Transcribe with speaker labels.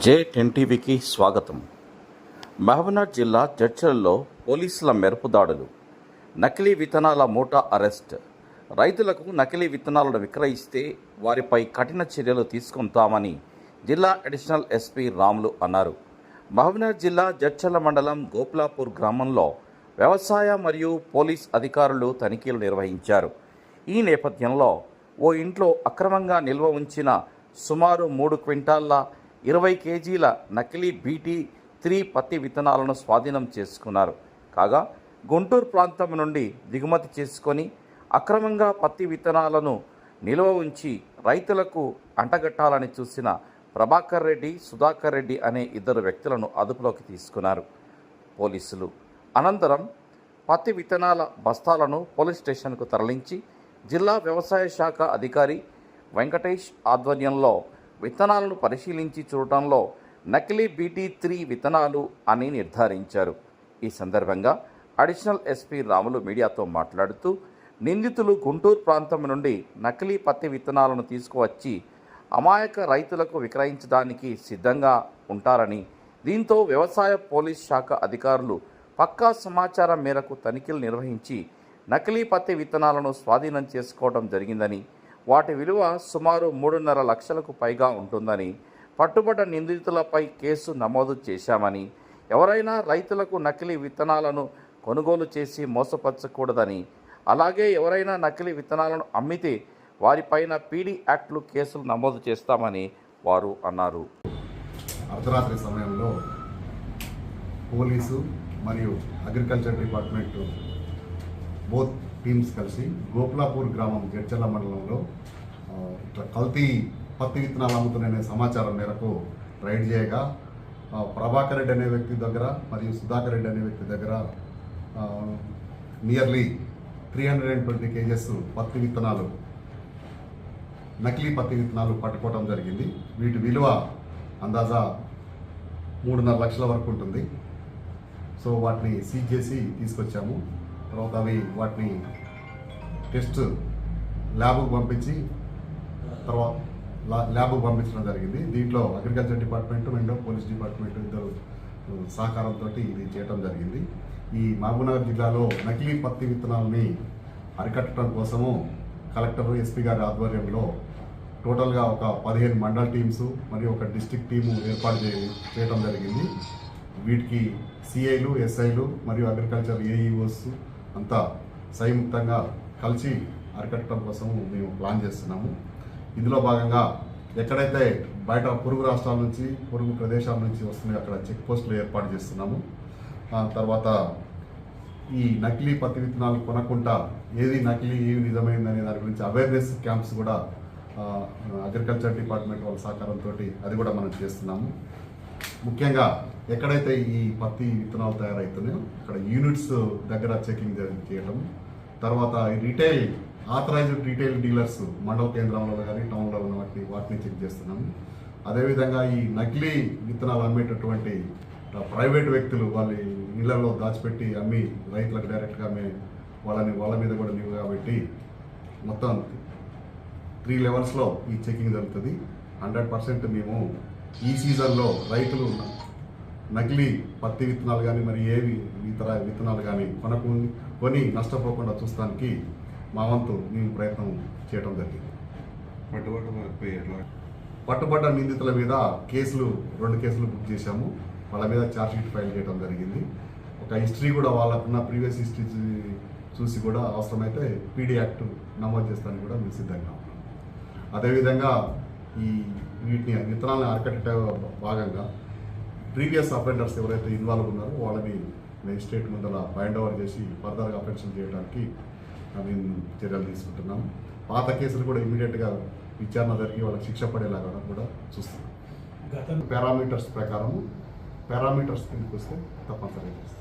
Speaker 1: జే స్వాగతం. మహబూబ్నగర్ జిల్లా జడ్చల్లో పోలీసుల మెరుపు దాడులు నకిలీ విత్తనాల మూట అరెస్ట్. రైతులకు నకిలీ విత్తనాలను విక్రయిస్తే వారిపై కఠిన చర్యలు తీసుకుంటామని జిల్లా అడిషనల్ ఎస్పీ రాములు అన్నారు. మహబూబ్నగర్ జిల్లా జడ్చల్ల మండలం గోపులాపూర్ గ్రామంలో వ్యవసాయ మరియు పోలీస్ అధికారులు తనిఖీలు నిర్వహించారు. ఈ నేపథ్యంలో ఓ ఇంట్లో అక్రమంగా నిల్వ ఉంచిన సుమారు మూడు క్వింటాళ్ళ ఇరవై కేజీల నకిలీ బీటీ త్రీ పత్తి విత్తనాలను స్వాధీనం చేసుకున్నారు. కాగా గుంటూరు ప్రాంతం నుండి దిగుమతి చేసుకొని అక్రమంగా పత్తి విత్తనాలను నిల్వ ఉంచి రైతులకు అంటగట్టాలని చూసిన ప్రభాకర్ రెడ్డి సుధాకర్ రెడ్డి అనే ఇద్దరు వ్యక్తులను అదుపులోకి తీసుకున్నారు. పోలీసులు అనంతరం పత్తి విత్తనాల బస్తాలను పోలీస్ స్టేషన్కు తరలించి జిల్లా వ్యవసాయ శాఖ అధికారి వెంకటేష్ ఆధ్వర్యంలో విత్తనాలను పరిశీలించి చూడటంలో నకిలీ బీటీ త్రీ విత్తనాలు అని నిర్ధారించారు. ఈ సందర్భంగా అడిషనల్ ఎస్పీ రాములు మీడియాతో మాట్లాడుతూ నిందితులు గుంటూరు ప్రాంతం నుండి నకిలీ పత్తి విత్తనాలను తీసుకువచ్చి అమాయక రైతులకు విక్రయించడానికి సిద్ధంగా ఉంటారని దీంతో వ్యవసాయ పోలీస్ శాఖ అధికారులు పక్కా సమాచారం మేరకు తనిఖీలు నిర్వహించి నకిలీ పత్తి విత్తనాలను స్వాధీనం చేసుకోవడం జరిగిందని వాటి విలువ సుమారు మూడున్నర లక్షలకు పైగా ఉంటుందని పట్టుబడ్డ నిందితులపై కేసు నమోదు చేశామని ఎవరైనా రైతులకు నకిలీ విత్తనాలను కొనుగోలు చేసి మోసపరచకూడదని అలాగే ఎవరైనా నకిలీ విత్తనాలను అమ్మితే వారిపైన పీడీ యాక్ట్లు కేసులు నమోదు చేస్తామని వారు అన్నారు.
Speaker 2: అర్ధరాత్రి సమయంలో పోలీసు మరియు అగ్రికల్చర్ డిపార్ట్మెంట్ బోత్ టీమ్స్ కలిసి గోపులాపూర్ గ్రామం జడ్చల్ల మండలంలో ఇట్లా కల్తీ పత్తి విత్తనాలు అమ్ముతున్నాయనే సమాచారం మేరకు రైడ్ చేయగా ప్రభాకర్ రెడ్డి అనే వ్యక్తి దగ్గర మరియు సుధాకర్ రెడ్డి అనే వ్యక్తి దగ్గర nearly three hundred and twenty KGs పత్తి విత్తనాలు నకిలీ పత్తి విత్తనాలు పట్టుకోవడం జరిగింది. వీటి విలువ అందాజా మూడున్నర లక్షల వరకు ఉంటుంది. సో వాటిని సీజ్ చేసి తీసుకొచ్చాము. తర్వాత అవి వాటిని టెస్ట్ ల్యాబ్కు పంపించి తర్వాత లా- ల్యాబ్కు పంపించడం జరిగింది. దీంట్లో agriculture department and police department ఇద్దరు సహకారంతో ఇది చేయడం జరిగింది. ఈ మహబూబ్నగర్ జిల్లాలో నకిలీ పత్తి విత్తనాలని అరికట్టడం కోసము కలెక్టర్ ఎస్పీ గారి ఆధ్వర్యంలో టోటల్గా ఒక పదిహేను మండల్ టీమ్స్ మరియు ఒక డిస్టిక్ టీము ఏర్పాటు చే చేయడం జరిగింది. వీటికి సిఐలు ఎస్ఐలు మరియు అగ్రికల్చర్ ఏఈఓస్ అంతా సంయుక్తంగా కలిసి అరికట్టడం కోసం మేము ప్లాన్ చేస్తున్నాము. ఇందులో భాగంగా ఎక్కడైతే బయట పొరుగు రాష్ట్రాల నుంచి పొరుగు ప్రదేశాల నుంచి వస్తున్నాయి అక్కడ చెక్ పోస్టులు ఏర్పాటు చేస్తున్నాము. తర్వాత ఈ నకిలీ పత్తి విత్తనాలు కొనకుండా ఏది నకిలీ ఏది నిజమైందనే దాని గురించి అవేర్నెస్ క్యాంప్స్ కూడా అగ్రికల్చర్ డిపార్ట్మెంట్ వాళ్ళ సహకారంతో అది కూడా మనం చేస్తున్నాము. ముఖ్యంగా ఎక్కడైతే ఈ పత్తి విత్తనాలు తయారవుతున్నాయో అక్కడ యూనిట్స్ దగ్గర చెకింగ్ జరి- చేయడం తర్వాత రిటైల్ ఆథరైజ్డ్ రిటైల్ డీలర్స్ మండల కేంద్రంలో కానీ టౌన్లో ఉన్న వాటిని వాటిని చెక్ చేస్తున్నాము అదేవిధంగా ఈ నకిలీ విత్తనాలు అమ్మేటటువంటి ప్రైవేట్ వ్యక్తులు వాళ్ళ ఇళ్ళలో దాచిపెట్టి అమ్మి రైతులకు డైరెక్ట్గా అమ్మే వాళ్ళని వాళ్ళ మీద కూడా నిలువ పెట్టి మొత్తం త్రీ లెవెల్స్లో ఈ చెకింగ్ జరుగుతుంది. హండ్రెడ్ పర్సెంట్ మేము ఈ సీజన్లో రైతులు నకిలీ పత్తి విత్తనాలు కానీ మరి ఏవి ఇతర విత్తనాలు కానీ కొనకు కొని నష్టపోకుండా చూస్తానికి మా వంతు మేము ప్రయత్నం చేయడం జరిగింది. పట్టుబడ్డ నిందితుల మీద కేసులు రెండు కేసులు బుక్ చేశాము. వాళ్ళ మీద ఛార్జ్షీట్ ఫైల్ చేయడం జరిగింది. ఒక హిస్టరీ కూడా వాళ్ళకున్న ప్రీవియస్ హిస్టరీ చూసి కూడా అవసరమైతే పీడీ యాక్ట్ నమోదు చేస్తానికి కూడా మేము సిద్ధంగా ఉన్నాం. అదేవిధంగా ఈ వీటిని విత్తనాలను అరికట్ట భాగంగా ప్రీవియస్ అఫెండర్స్ ఎవరైతే ఇన్వాల్వ్ ఉన్నారో వాళ్ళని మెజిస్ట్రేట్ ముందర బైండ్ ఓవర్ చేసి ఫర్దర్గా అఫెన్షన్ చేయడానికి మేము చర్యలు తీసుకుంటున్నాం. పాత కేసులు కూడా ఇమీడియట్గా విచారణ జరిగి వాళ్ళకి శిక్ష పడేలాగా కూడా చూస్తున్నాం. పారామీటర్స్ ప్రకారం పారామీటర్స్ కిందకి వస్తే తప్పనిసరిగా చేస్తాం.